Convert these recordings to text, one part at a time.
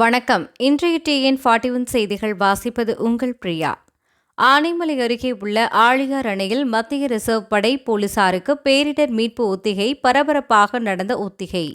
வணக்கம். இன்றைய TN forty one செய்திகள் வாசிப்பது உங்கள் பிரியா. ஆனைமலை அருகே உள்ள ஆழியார் அணையில் மத்திய ரிசர்வ் படை போலீசாருக்கு பேரிடர் மீட்பு ஒத்திகை பரபரப்பாக நடந்த ஒத்திகை.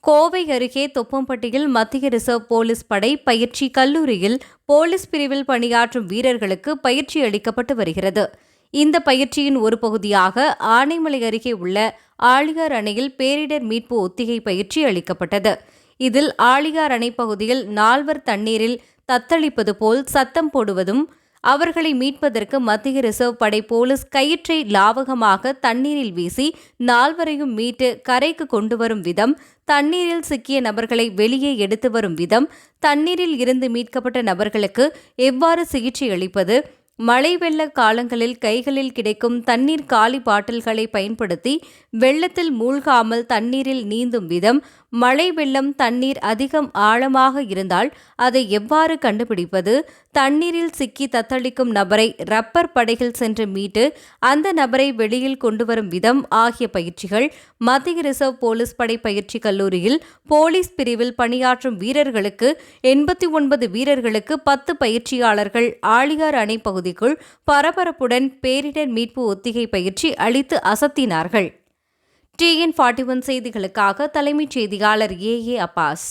கோவை அருகே தொப்பம்பட்டியில் மத்திய ரிசர்வ் போலீஸ் படை பயிற்சி கல்லூரியில் போலீஸ் பிரிவில் பணியாற்றும் வீரர்களுக்கு பயிற்சி அளிக்கப்பட்டு வருகிறது. இந்த பயிற்சியின் ஒரு பகுதியாக ஆனைமலை அருகே உள்ள ஆழியார் அணையில் பேரிடர் மீட்பு ஒத்திகை பயிற்சி அளிக்கப்பட்டது. இதில் ஆழியார் அணை பகுதியில் நால்வர் தண்ணீரில் தத்தளிப்பது போல் சத்தம் போடுவதும் அவர்களை மீட்பதற்கு மத்திய ரிசர்வ் படை போலீஸ் கயிற்றை லாவகமாக தண்ணீரில் வீசி நால்வரையும் மீட்டு கரைக்கு கொண்டு வரும் விதம் தண்ணீரில் சிக்கிய நபர்களை வெளியே எடுத்து வரும் விதம் தண்ணீரில் இருந்து மீட்கப்பட்ட நபர்களுக்கு எவ்வாறு சிகிச்சை அளிப்பது மழை வெள்ள காலங்களில் கைகளில் கிடைக்கும் தண்ணீர் காலி பாட்டில்களை பயன்படுத்தி வெள்ளத்தில் மூழ்காமல் தண்ணீரில் நீந்தும் விதம் மழை வெள்ளம் தண்ணீர் அதிகம் ஆழமாக இருந்தால் அதை எவ்வாறு கண்டுபிடிப்பது? தண்ணீரில் சிக்கி தத்தளிக்கும் நபரை ரப்பர் படையில் சென்று மீட்டு அந்த நபரை வெளியில் கொண்டு வரும் விதம் ஆகிய பயிற்சிகள் மத்திய ரிசர்வ் போலீஸ் படை பயிற்சி கல்லூரியில் போலீஸ் பிரிவில் பணியாற்றும் வீரர்களுக்கு எண்பத்தி ஒன்பது வீரர்களுக்கு பத்து பயிற்சியாளர்கள் ஆழியார் அணை பகுதிக்குள் பரபரப்புடன் பேரிடர் மீட்பு ஒத்திகை பயிற்சி அளித்து அசத்தினார்கள். டிஎன் ஃபார்ட்டி ஒன் செய்திகளுக்காக தலைமைச் செய்தியாளர் ஏ ஏ அப்பாஸ்.